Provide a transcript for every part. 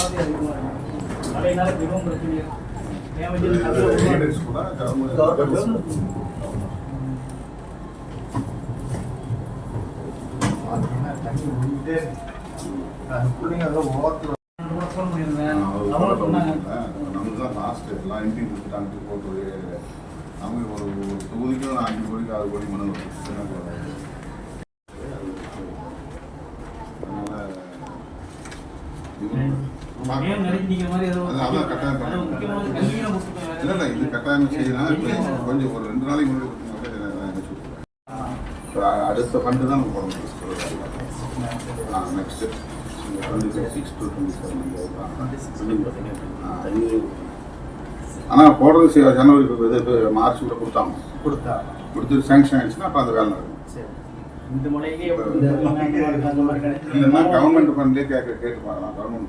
உபாதை அதிகமாக இருக்கு மழையினால மிகவும் பிரச்சனை டேமேஜ் நிறைய உருவாகுது. லேடிஸ் கூட கவர்மெண்ட் பார்த்தீங்கன்னா தண்ணி ஓடிட்டே இருக்கு. அந்த பிள்ளைங்க எல்லாம் ஓரத்தில் ரெண்டு மூணு phone பண்ணியிருந்தேன். அவங்களும் சொன்னாங்க. நமக்கு தான் லாஸ்ட் எல்லாம் எம்பி கொடுத்துட்டாங்க போட்டு அவங்க ஒரு ஒரு தொகுதிக்கு நான் அஞ்சு கோடிக்கு ஆறு கோடி மனு சின்ன கோடி. அதனால அதான் கட்டாயம். இல்லை இல்லை இது கட்டாயம் செய்யலாம். கொஞ்சம் ஒரு ரெண்டு நாளைக்கு முன்னாடி அடுத்த ஃபண்டு தான் நம்ம போட முடியும் நெக்ஸ்ட்டு ஆனால் போடுறது ஜனவரி இது மார்ச் கூட கொடுத்தாங்க. கொடுத்தா. கொடுத்து சேங்ஷன் ஆயிடுச்சுன்னா அப்போ அந்த வேலை நடக்கும். இந்த கவர்மெண்ட் ஃபண்ட்லேயே கேட்க கேட்டு பார்க்கலாம் கவர்மெண்ட்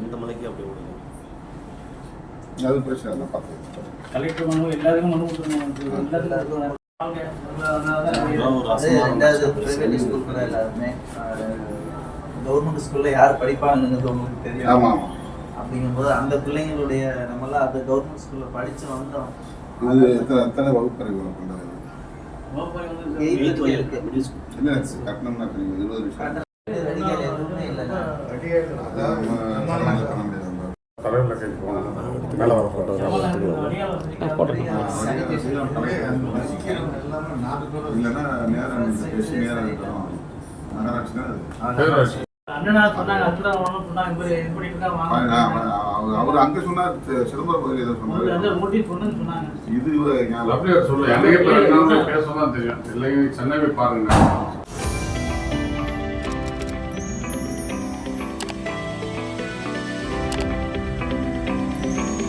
இந்த மலைக்கு அப்படியே விடுங்க அது பிரச்சனை இல்லை பார்த்து கலெக்டர் மனு எல்லாருக்கும் மனு கொடுத்துருங்க அது கவர்மெண்ட் ஸ்கூல்ல யார் படிப்பாங்கன்னு உங்களுக்கு தெரியும் ஆமாம் ஆமாம் அப்படிங்கும்போது அந்த பிள்ளைங்களுடைய நம்மளாம் அந்த கவர்மெண்ட் ஸ்கூல்ல படிச்சு வந்தோம். இது எத்தனை எத்தனை வகுப்பறை கட்டணம்னா தெரியும் இருபது நிமிஷம் மேலே வர அண்ணனா சொன்னாங்க பண்ணிட்டு தான் அவன் வாங்க அவர் அவர் அங்கே சொன்னார் சிதம்பரம் பகுதியில் ஏதோ சொன்னார். இது சொல்லு என்னைக்கு பேசணும் தெரியும். இல்லைங்க சென்னை போய் பாருங்க.